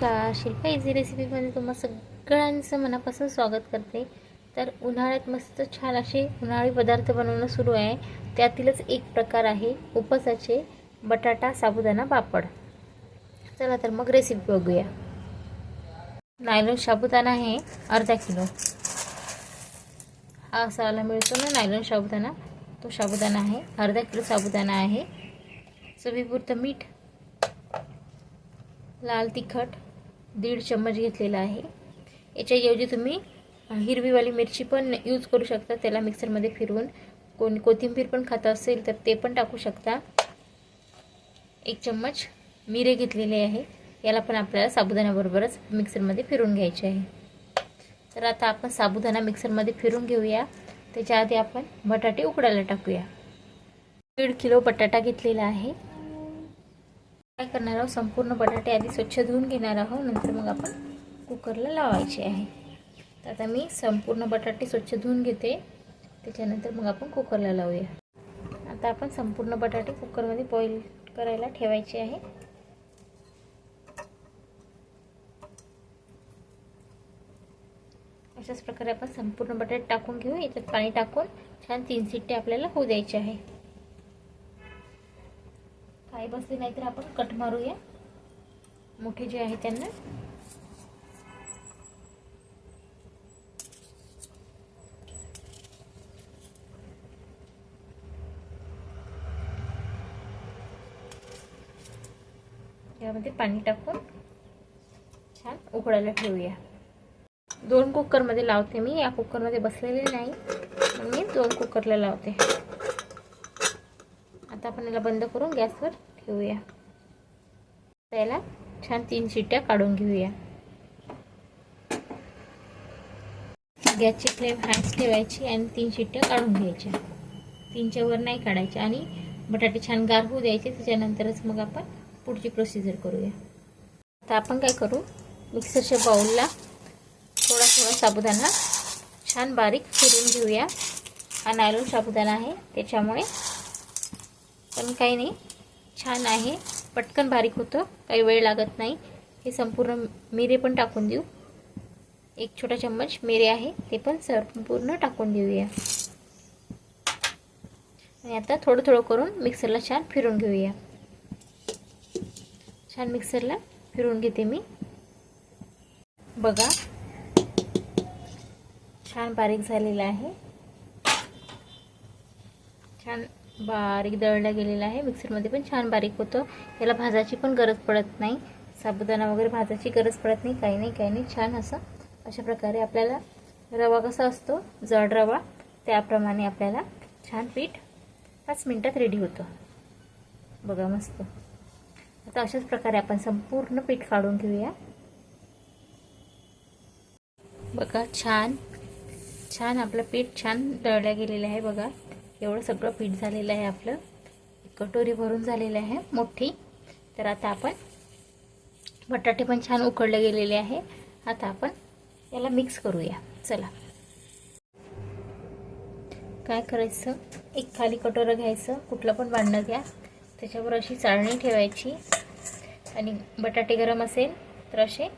नमस्कार शिल्पा इझी रेसिपीमध्ये तुम्हा सगळ्यांचं मनापासून स्वागत करते. तर उन्हाळ्यात मस्त छान असे उन्हाळी पदार्थ बनवणं सुरू आहे. त्यातीलच एक प्रकार आहे उपसाचे बटाटा साबुदाणा पापड. चला तर मग रेसिपी बघूया. नायलॉन साबुदाणा आहे अर्धा किलो. हा असायला मिळतो ना नायलॉन साबुदाणा? तो साबुदाणा आहे अर्धा किलो साबुदाणा आहे. चवीपुरतं मीठ लाल तिखट दीड चम्मच घेतलेला आहे. याच्याऐवजी तुम्ही हिरवीवाली मिरची पण यूज करू शकता. त्याला मिक्सरमध्ये फिरवून कोणी कोथिंबीर पण खात असेल तर ते पण टाकू शकता. एक चम्मच मिरे घेतलेले आहे. याला पण आपल्याला साबुदाण्याबरोबरच मिक्सरमध्ये फिरून घ्यायचे आहे. तर आता आपण साबुदाणा मिक्सरमध्ये फिरून घेऊया. त्याच्या आधी आपण बटाटे उकडायला टाकूया. दीड किलो बटाटा घेतलेला आहे. काय करणार आहोत? संपूर्ण बटाटे आधी स्वच्छ धुवून घेणार आहोत. नंतर मग आपण कुकरला लावायचे आहे. तर आता मी संपूर्ण बटाटे स्वच्छ धुवून घेते. त्याच्यानंतर मग आपण कुकरला लावूया. आता आपण संपूर्ण बटाटे कुकरमध्ये बॉईल करायला ठेवायचे आहे. अशाच प्रकारे आपण संपूर्ण बटाटे टाकून घेऊ. याच्यात पाणी टाकून छान तीन सिट्टे आपल्याला होऊ द्यायचे आहे. काही बसले नाही तर आपण कट मारूया. मोठे जे आहे त्यांना. यामध्ये पाणी टाकून छान उकडायला ठेवूया. दोन कुकरमध्ये लावते मी. या कुकरमध्ये बसलेले नाही. मी दोन कुकरला लावते. आता आपण याला बंद करून गॅसवर घेऊया. त्याला छान तीन शिट्ट्या काढून घेऊया. गॅसची फ्लेम हायच ठेवायची आणि तीन शिट्ट्या काढून घ्यायच्या. तीनच्या वर नाही काढायच्या आणि बटाटे छान गार होऊ द्यायचे त्याच्यानंतरच मग आपण पुढची प्रोसिजर करूया. आता आपण काय करू? मिक्सरच्या बाउलला थोडा थोडा साबुदाणा छान बारीक फिरून घेऊया. हा नायलॉन साबुदाणा आहे त्याच्यामुळे पण काही नाही. छान आहे. पटकन बारीक होतं. काही वेळ लागत नाही. हे संपूर्ण मिरे पण टाकून देऊ. एक छोटा चम्मच मिरे आहे. ते पण संपूर्ण टाकून देऊया. आणि आता थोडं थोडं करून मिक्सरला छान फिरून घेऊया. छान मिक्सरला फिरून घेते मी. बघा. छान बारीक झालेला आहे छान बारीक दळला गेलेला आहे. मिक्सरमध्ये पण छान बारीक होतं. याला भाजायची पण गरज पडत नाही. साबुदाणा वगैरे भाजायची गरज पडत नाही. काही नाही काही नाही. छान असं अशा प्रकारे आपल्याला रवा कसा असतो जड रवा त्याप्रमाणे आपल्याला छान पीठ पाच मिनटात रेडी होतं. बघा मस्त. आता अशाच प्रकारे आपण संपूर्ण पीठ काढून घेऊया. बघा छान छान आपलं पीठ छान दळल्या गेलेलं आहे बघा. एवढं सगळं पीठ झालेलं आहे आपलं. कटोरी भरून झालेलं आहे मोठी. तर आता आपण बटाटे पण छान उकडले गेलेले आहे. आता आपण याला मिक्स करूया. चला. काय करायचं? एक खाली कटोरं घ्यायचं. कुठलं पण भांडणं घ्या. त्याच्यावर अशी चाळणी ठेवायची. आणि बटाटे गरम असेल तर असे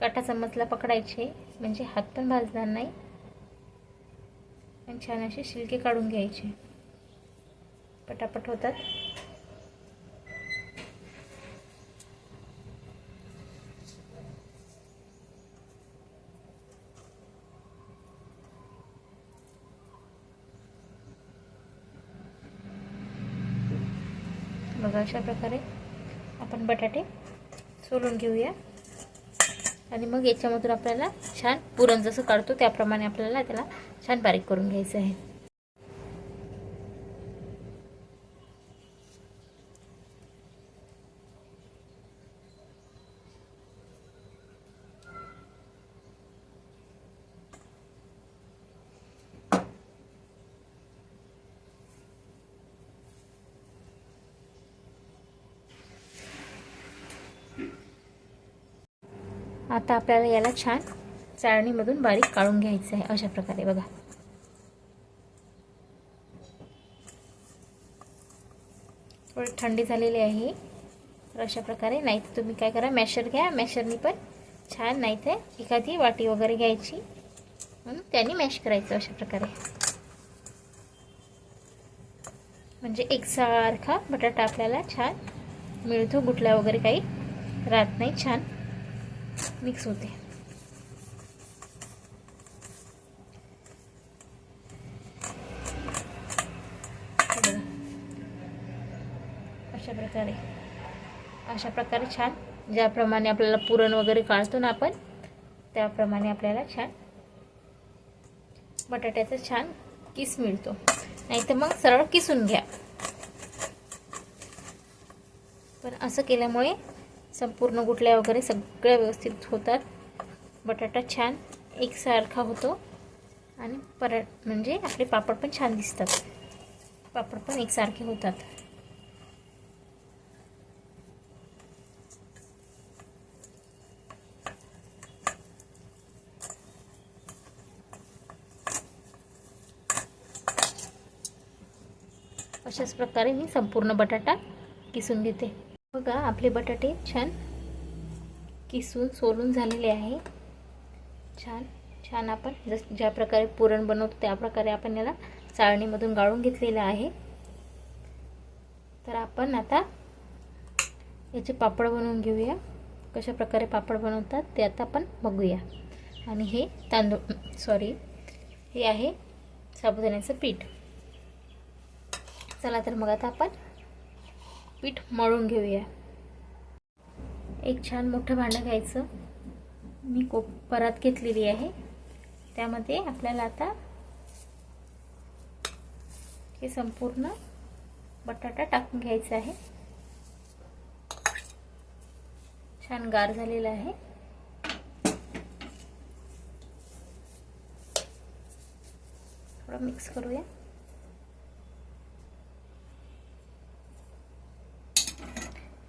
काटा चम्मचला पकडायचे. म्हणजे हात पण भाजणार नाही. आणि छान असे शिलके काढून घ्यायचे. पटापट होतात. बघा अशा प्रकारे आपण बटाटे सोलून घेऊया. आणि मग याच्यामधून आपल्याला छान पुरण जसं काढतो त्याप्रमाणे आपल्याला त्याला छान बारीक करून घ्यायचं आहे. आता आपल्याला याला छान चाळणीमधून बारीक काढून घ्यायचं आहे अशा प्रकारे बघा. थोडी थंडी झालेली आहे तर अशा प्रकारे नाही तर तुम्ही काय करा मॅशर घ्या मॅशरनी पण छान नाही तर एखादी वाटी वगैरे घ्यायची म्हणून त्याने मॅश करायचं अशा प्रकारे. म्हणजे एकसारखा बटाटा आपल्याला छान मिळतो गुटला वगैरे काही राहत नाही छान मिक्स होते. अशा प्रकारे. अशा प्रकारे छान. ज्याप्रमाणे आपल्याला पुरण वगैरे काढतो ना आपण त्याप्रमाणे आपल्याला छान बटाट्याचा छान किस मिळतो. नाही तर मग सरळ किसून घ्या. पण असं केल्यामुळे संपूर्ण गुटल्या वगैरे सगळ्या व्यवस्थित होतात. बटाटा छान एकसारखा होतो. आणि परत म्हणजे आपले पापड पण छान दिसतात. पापड पण एकसारखे होतात. अशाच प्रकारे मी संपूर्ण बटाटा किसून घेते. बघा आपले बटाटे छान किसून सोलून झालेले आहे. छान छान आपण जस ज्या प्रकारे पुरण बनवतो त्या प्रकारे आपण याला चाळणीमधून गाळून घेतलेलं आहे. तर आपण आता याचे पापड बनवून घेऊया. कशा प्रकारे पापड बनवतात ते आता आपण बघूया. आणि हे तांदूळ सॉरी हे आहे साबुदाण्याचं पीठ. चला तर मग आता आपण पीठ मळून घेऊया. एक छान मोठं भांडं घ्यायचं. मी कोप परत घेतलेली आहे. त्यामध्ये आपल्याला आता हे संपूर्ण बटाटा टाकून घ्यायचा आहे. छान गार झालेला आहे. थोडं मिक्स करूया.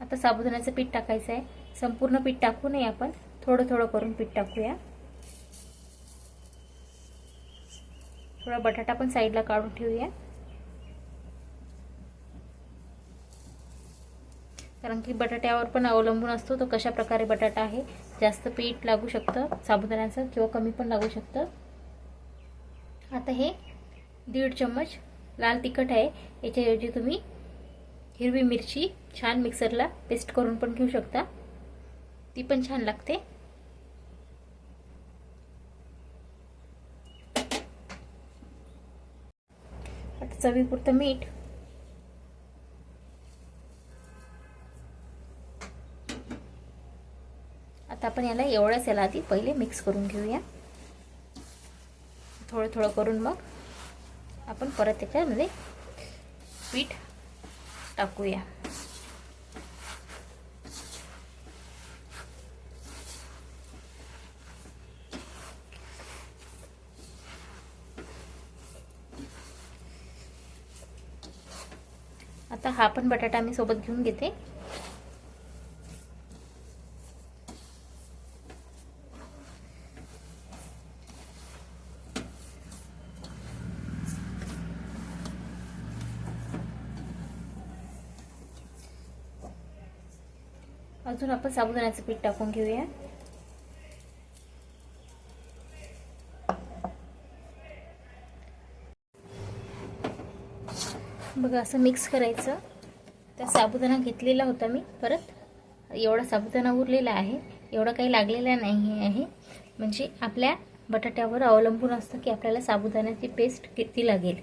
आता साबुदाण्याचं पीठ टाकायचं आहे संपूर्ण पीठ टाकू नये आपण. थोडं थोडं करून पीठ टाकूया. थोडा बटाटा पण साईडला काढून ठेवूया. कारण की बटाट्यावर पण अवलंबून असतो तो कशा प्रकारे बटाटा आहे. जास्त पीठ लागू शकतं साबुदाण्याचं किंवा कमी पण लागू शकतं. आता हे दीड चम्मच लाल तिखट आहे. याच्याऐवजी तुम्ही हिरवी मिरची छान मिक्सरला पेस्ट करून पण घेऊ शकता. ती पण छान लागते. आता चवीपुरतं मीठ. आता आपण याला एवढ्याच याला आधी पहिले मिक्स करून घेऊया. थोडं थोडं करून मग आपण परत त्याच्यामध्ये पीठ टाकूया. आता हा पण बटाटा मी सोबत घेऊन घेते. अजून आपण साबुदाण्याचं पीठ टाकून घेऊया. बघा असं मिक्स करायचं. त्या साबुदाणा घेतलेला होता मी परत. एवढा साबुदाणा उरलेला आहे. एवढा काही लागलेला नाही आहे. म्हणजे आपल्या बटाट्यावर अवलंबून असतं की आपल्याला साबुदाण्याची पेस्ट किती लागेल.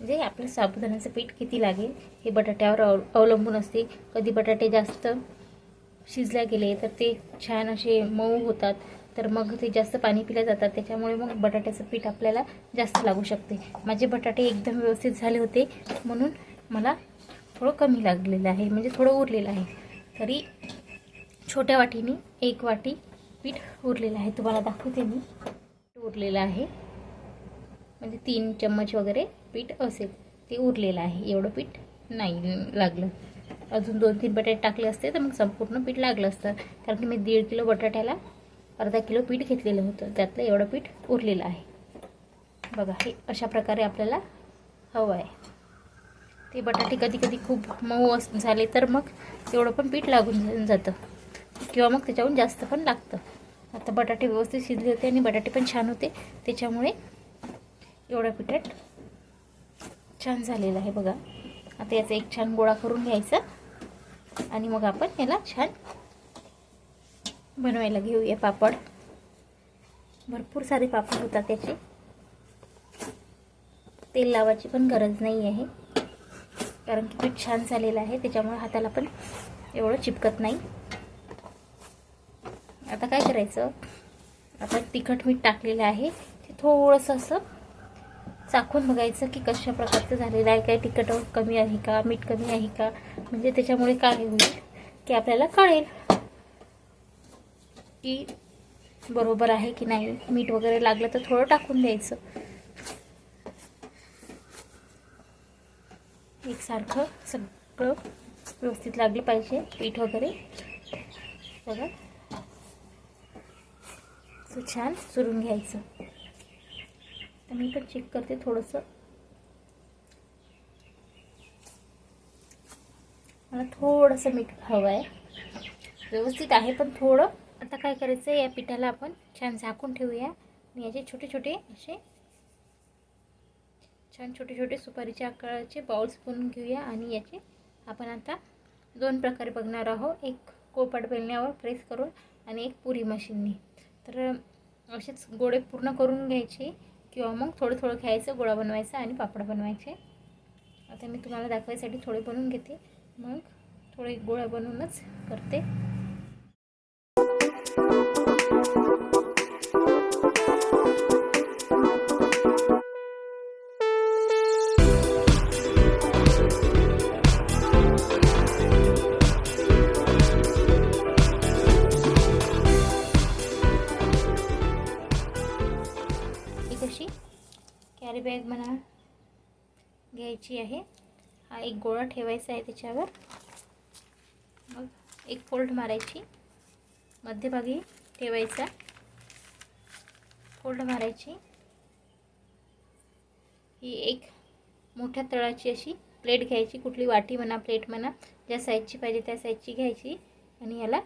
म्हणजे आपलं साबुदाण्याचं पीठ किती लागेल हे बटाट्यावर अव अवलंबून असते. कधी बटाटे जास्त शिजल्या गेले तर ते छान असे मऊ होतात. तर मग ते जास्त पाणी पिल्या जातात. त्याच्यामुळे मग बटाट्याचं पीठ आपल्याला जास्त लागू शकते. माझे बटाटे एकदम व्यवस्थित झाले होते. म्हणून मला थोडं कमी लागलेलं आहे. म्हणजे थोडं उरलेलं आहे. तरी छोट्या वाटीने एक वाटी पीठ उरलेलं आहे. तुम्हाला दाखवते मी. उरलेलं आहे. म्हणजे तीन चम्मच वगैरे पीठ असेल. ते उरलेलं आहे. एवढं पीठ नाही लागलं. अजून दोन तीन बटाटे टाकले असते तर मग संपूर्ण पीठ लागलं असतं. कारण की मी दीड किलो बटाट्याला अर्धा किलो पीठ घेतलेलं होतं. त्यातलं एवढं पीठ उरलेलं आहे. बघा हे अशा प्रकारे आपल्याला हवं आहे. ते बटाटे कधी कधी खूप मऊ अस झाले तर मग तेवढं पण पीठ लागून जातं. किंवा मग त्याच्याहून जास्त पण लागतं. आता बटाटे व्यवस्थित शिजले होते आणि बटाटे पण छान होते. त्याच्यामुळे एवढ्या पिठात छान झालेलं आहे बघा. आता याचा एक छान गोळा करून घ्यायचा. आणि मग आपण याला छान बनवायला घेऊया पापड. भरपूर सारे पापड होतात त्याचे. तेल लावायची पण गरज नाही आहे. कारण की पीठ छान झालेलं आहे त्याच्यामुळे हाताला पण एवढं चिपकत नाही. आता काय करायचं? आता तिखट मीठ टाकलेलं आहे. ते थोडंसं असं चाखून बघायचं की कशा प्रकारचं झालेलं आहे काय तिखट कमी आहे का मीठ कमी आहे का? म्हणजे त्याच्यामुळे काय होईल की आपल्याला कळेल की बरोबर आहे की नाही. मीठ वगैरे लागलं तर थोडं टाकून द्यायचं. एकसारखं सगळं व्यवस्थित लागलं पाहिजे पीठ वगैरे. बघा. छान चुरून घ्यायचं. तर मी पण चेक करते थोडंसं. मला थोडंसं मीठ हवं आहे व्यवस्थित आहे पण थोडं. आता काय करायचं या पिठाला आपण छान झाकून ठेवूया. आणि याचे छोटे छोटे असे छान छोटे छोटे सुपारीच्या आकाराचे बाउल्स बनवून घेऊया. आणि याचे आपण आता दोन प्रकारे बघणार आहोत. एक कोपाट बेलण्यावर प्रेस करून आणि एक पुरी मशीननी. तर असेच गोळे पूर्ण करून घ्यायचे. किंवा मग थोडं थोडं घ्यायचं गोळा बनवायचा आणि पापड बनवायचे. आता मी तुम्हाला दाखवायसाठी थोडे बनवून घेते. मग थोडे गोळा बनवूनच करते. घ्यायची आहे. हा एक गोळा ठेवायचा आहे त्याच्यावर. मग एक फोल्ड मारायची. मध्यभागी ठेवायचा. फोल्ड मारायची. ही एक मोठ्या तळाची अशी प्लेट घ्यायची. कुठली वाटी म्हणा प्लेट म्हणा ज्या साईजची पाहिजे त्या साईजची घ्यायची. आणि याला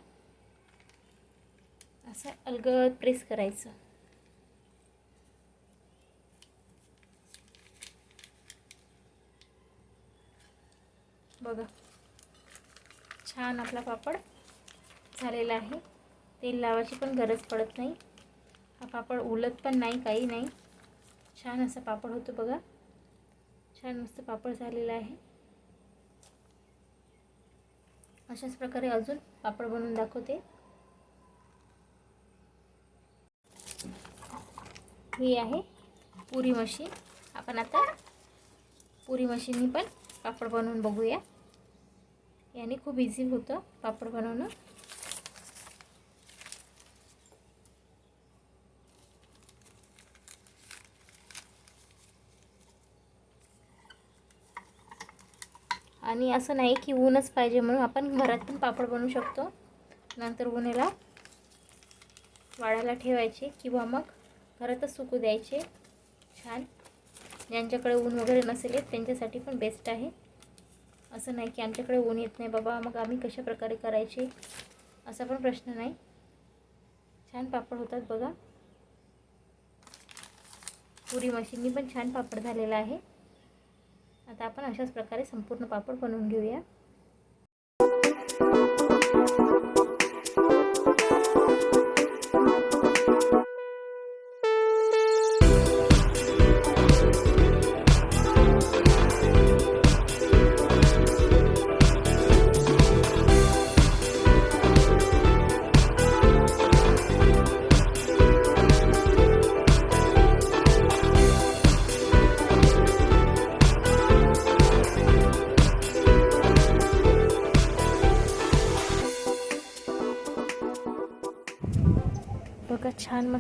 असं अलगद प्रेस करायचं. बघा. छान आपला पापड झालेला आहे. तेल लावायची पण गरज पडत नाही. हा पापड उलत पण नाही काही नाही. छान असा पापड होतो बघा. छान मस्त पापड झालेला आहे. अशाच प्रकारे अजून पापड बनवून दाखवते. ही आहे पुरी मशीन आपण आता पुरी मशीननी पण पापड बनवून बघूया. याने खूप इझी होतं पापड बनवणं. आणि असं नाही की ऊनच पाहिजे म्हणून आपण घरात पण पापड बनवू शकतो. नंतर उन्हाला वाळायला ठेवायचे किंवा मग घरातच सुकू द्यायचे. छान. ज्यांच्याकडे ऊन वगैरे नसेल त्यांच्यासाठी पण बेस्ट आहे. असं नाही की आमच्याकडे ऊन येत नाही बाबा मग आम्ही कशा प्रकारे करायचे? असा पण प्रश्न नाही. छान पापड होतात बघा. पुरी मशीननी पण छान पापड झालेला आहे. आता आपण अशाच प्रकारे संपूर्ण पापड बनवून घेऊया.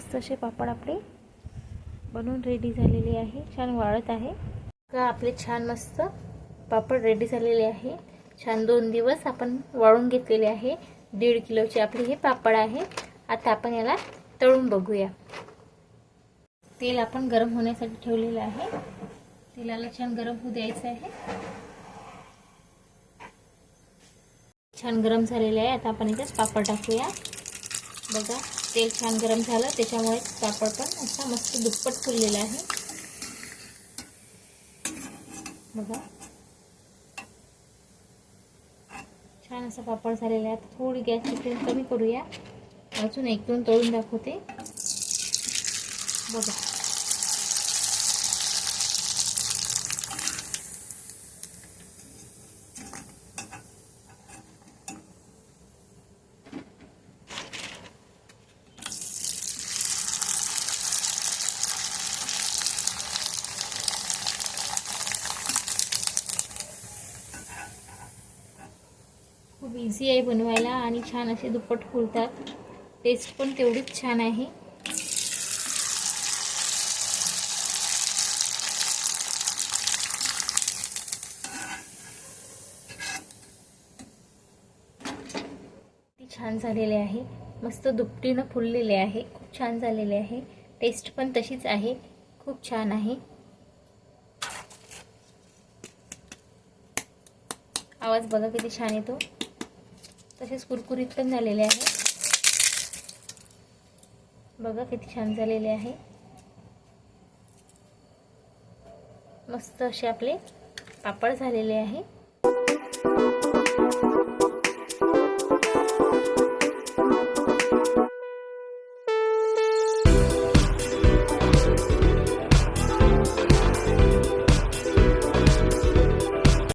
मस्त असे पापड आपले बनवून रेडी झालेले आहे. छान वाळत आहे. का आपले छान मस्त पापड रेडी झालेले आहे. छान दोन दिवस आपण वाळून घेतलेले आहे. दीड किलोचे आपले हे पापड आहे. आता आपण याला तळून बघूया. तेल आपण गरम होण्यासाठी ठेवलेलं आहे. तेलाला छान गरम होऊ द्यायचं आहे. छान गरम झालेले आहे. आता आपण याच्यात पापड टाकूया. बघा. तेल छान गरम झालं त्याच्यामुळे पापड पण असा मस्त दुप्पट फुललेला आहे. बघा. छान असा पापड झालेला आहे. थोडी गॅसची फ्लेम कमी करूया. अजून एक दोन तळून दाखवते. बघा. इझी आहे बनवायला आणि छान असे दुप्पट फुलतात. टेस्ट पण तेवढीच छान आहे. ती छान झालेले आहे. मस्त दुपटीनं फुललेले आहे. खूप छान झालेले आहे. टेस्ट पण तशीच आहे. खूप छान आहे. आवाज बघा किती छान येतो. तसेच कुरकुरीत पण झालेले आहे. बघा किती छान झालेले आहे. मस्त असे आपले पापड झालेले आहे.